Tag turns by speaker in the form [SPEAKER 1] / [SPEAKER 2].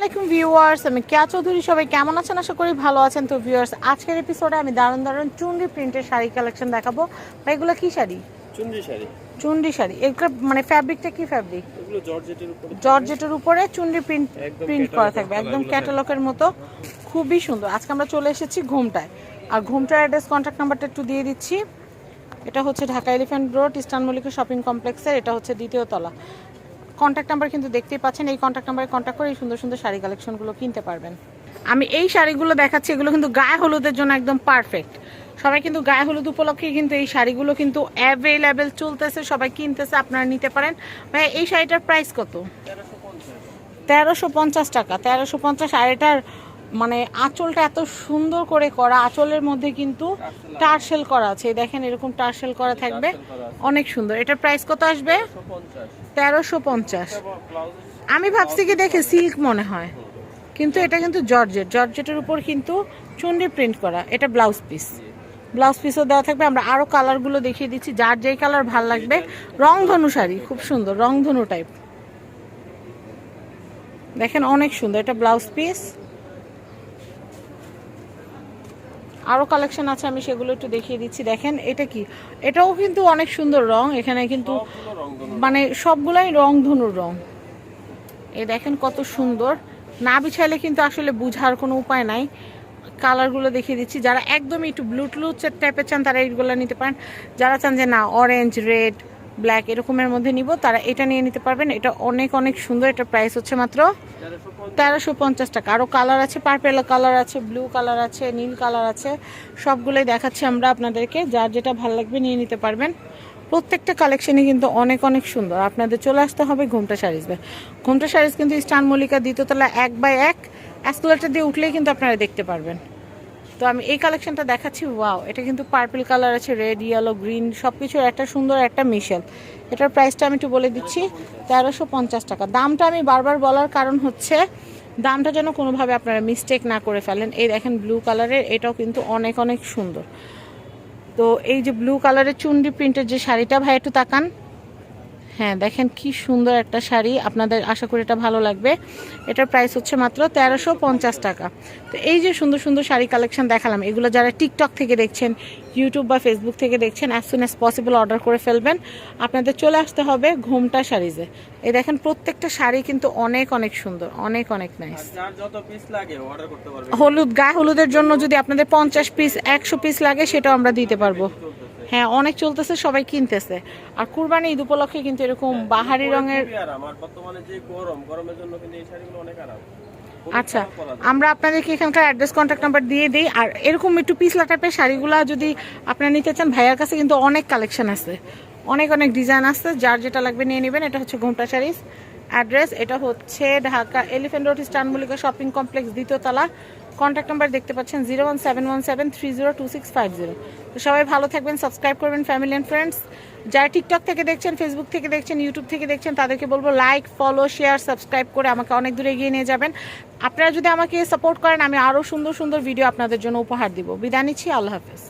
[SPEAKER 1] আসসালামাইকুম ভিউয়ার্স আমি কেয়া চৌধুরী। সবাই কেমন আছেন? আশা করি ভালো আছেন। তো ভিউয়ার্স আজকের এপিসোডে আমি দারুণ দারুণ চুন্ডি প্রিন্টের শাড়ি কালেকশন দেখাবো। বা এগুলো কি শাড়ি?
[SPEAKER 2] চুনরি শাড়ি।
[SPEAKER 1] চুন্ডি শাড়ি। এগুলো মানে ফ্যাব্রিকটা কি ফ্যাব্রিক
[SPEAKER 2] এগুলো জর্জেটের উপরে
[SPEAKER 1] জর্জেটের উপরে চুন্ডি প্রিন্ট প্রিন্ট করা থাকবে। একদম ক্যাটালগের মতো। খুবই সুন্দর। আজকে আমরা চলে এসেছি ঘুমটায়। আর ঘুমটার অ্যাড্রেস কন্ট্যাক্ট নাম্বারটা একটু দিয়ে দিচ্ছি। এটা হচ্ছে Dhaka Elephant Road Eastern Mallika shopping কমপ্লেক্সের এটা হচ্ছে দ্বিতীয় তলা। কন্ট্যাক্ট নাম্বার কিন্তু দেখতেই পাচ্ছেন, এই কন্ট্যাক্ট নাম্বারে কন্ট্যাক্ট করে এই সুন্দর সুন্দর শাড়ি কালেকশনগুলো কিনতে পারবেন। আমি এই শাড়িগুলো দেখাচ্ছি, এগুলো কিন্তু গায়ে হলুদের জন্য একদম পারফেক্ট সবাই কিন্তু গায়ে হলুদ উপলক্ষে কিন্তু এই শাড়িগুলো কিন্তু অ্যাভেলেবেল চলতেছে, সবাই কিনতেছে, আপনারা নিতে পারেন। ভাই এই শাড়িটার প্রাইস কত? তেরোশো পঞ্চাশ টাকা, তেরোশো পঞ্চাশ, আর এটার মানে আঁচলটা এত সুন্দর করে করা আঁচলের মধ্যে কিন্তু টার্সেল করা আছে। দেখেন এরকম টার্সেল করা থাকবে। অনেক সুন্দর। এটার প্রাইস কত আসবে? তেরোশো পঞ্চাশ। আমি ভাবছি কি দেখে সিল্ক মনে হয়। কিন্তু এটা কিন্তু জর্জেট। জর্জেটের উপর কিন্তু চুন্ডি প্রিন্ট করা। এটা ব্লাউজ পিস। ব্লাউজ পিসও দেওয়া থাকবে। আমরা আরও কালারগুলো দেখিয়ে দিচ্ছি। যার যেই কালার ভালো লাগবে। রংধনু শাড়ি। খুব সুন্দর। রংধনু টাইপ। দেখেন অনেক সুন্দর। এটা ব্লাউজ পিস। আরও কালেকশন আছে আমি সেগুলো একটু দেখিয়ে দিচ্ছি। দেখেন এটা কি? এটাও কিন্তু অনেক সুন্দর রং এখানে কিন্তু মানে সবগুলাই রং ধনুর রং। এ দেখেন কত সুন্দর। না বিছাইলে কিন্তু আসলে বুঝার কোনো উপায় নাই। কালারগুলো দেখিয়ে দিচ্ছি। যারা একদমই একটু ব্লু ট্লু টাইপের চান তারা এইগুলো নিতে পারেন। যারা চান যে না অরেঞ্জ রেড ব্ল্যাক এরকমের মধ্যে নিব, তারা এটা নিয়ে নিতে পারবেন। এটা অনেক অনেক সুন্দর, এটা প্রাইস হচ্ছে মাত্র
[SPEAKER 2] তেরোশো পঞ্চাশ
[SPEAKER 1] টাকা। আরও কালার আছে পার্পেল কালার আছে ব্লু কালার আছে, নীল কালার আছে, সবগুলোই দেখাচ্ছি আমরা আপনাদেরকে। যার যেটা ভালো লাগবে নিয়ে নিতে পারবেন। প্রত্যেকটা কালেকশনই কিন্তু অনেক অনেক সুন্দর। আপনাদের চলে আসতে হবে ঘুমটা শাড়িজে ঘুমটা শাড়িজ কিন্তু স্টান মল্লিকা দ্বিতীয়তলা এক বাই এক। অ্যাসকুলেটার দিয়ে উঠলেই কিন্তু আপনারা দেখতে পারবেন। তো আমি এই কালেকশনটা দেখাচ্ছি ওয়াও এটা কিন্তু পার্পল কালার আছে রেড ইয়েলো গ্রিন সব কিছুর একটা সুন্দর একটা মিশেল। এটার প্রাইসটা আমি একটু বলে দিচ্ছি, তেরোশো পঞ্চাশ টাকা। দামটা আমি বারবার বলার কারণ হচ্ছে, দামটা যেন কোনোভাবে আপনারা মিস্টেক না করে ফেলেন। এই দেখেন ব্লু কালারের এটাও কিন্তু অনেক অনেক সুন্দর। তো এই যে ব্লু কালারের চুন্ডি প্রিন্টের যে শাড়িটা, ভাই, একটু তাকান। হ্যাঁ দেখেন কি সুন্দর একটা শাড়ি। আপনাদের আশা করি এটা ভালো লাগবে। এটার প্রাইস হচ্ছে মাত্র তেরোশো পঞ্চাশ টাকা। তো এই যে সুন্দর সুন্দর শাড়ি কালেকশন দেখালাম এগুলো যারা টিকটক থেকে দেখছেন ইউটিউব বা ফেসবুক থেকে দেখছেন as soon as possible order করে ফেলবেন। আপনাদের চলে আসতে হবে ঘুমটা শাড়িজে। এই দেখেন প্রত্যেকটা শাড়ি কিন্তু অনেক অনেক সুন্দর অনেক অনেক নাইস হলুদ গায়ে হলুদের জন্য যদি আপনাদের পঞ্চাশ পিস একশো পিস লাগে সেটাও আমরা দিতে পারব। হ্যাঁ অনেক চলতেছে সবাই কিনতেছে। আর কুরবানি ঈদ উপলক্ষে কিন্তু এরকম বাহারি রঙের আচ্ছা। আমরা আপনাদেরকে এখানকার অ্যাড্রেস কন্ট্যাক্ট নাম্বার দিয়ে দিই আর এরকম একটু পিছলা টাইপের শাড়িগুলো যদি আপনারা নিতে চান ভাইয়ার কাছে কিন্তু অনেক কালেকশন আছে। অনেক অনেক ডিজাইন আছে যার যেটা লাগবে নিয়ে নেবেন এটা হচ্ছে ঘুমটা শাড়িস অ্যাড্রেস, এটা হচ্ছে ঢাকা এলিফেন্ট রোড স্টান মল্লিকা শপিং কমপ্লেক্স দ্বিতীয়তলা কন্ট্যাক্ট নাম্বার দেখতে পাচ্ছেন zero one seven one seven three zero two six five zero তো সবাই ভালো থাকবেন সাবস্ক্রাইব করবেন ফ্যামিলি অ্যান্ড ফ্রেন্ডস যারা টিকটক থেকে দেখছেন ফেসবুক থেকে দেখছেন ইউটিউব থেকে দেখছেন, তাদেরকে বলব লাইক ফলো শেয়ার সাবস্ক্রাইব করে আমাকে অনেক দূরে এগিয়ে নিয়ে যাবেন। আপনারা যদি আমাকে সাপোর্ট করেন, আমি আরও সুন্দর সুন্দর ভিডিও আপনাদের জন্য উপহার দিব। বিদায় নিচ্ছি, আল্লাহ হাফেজ।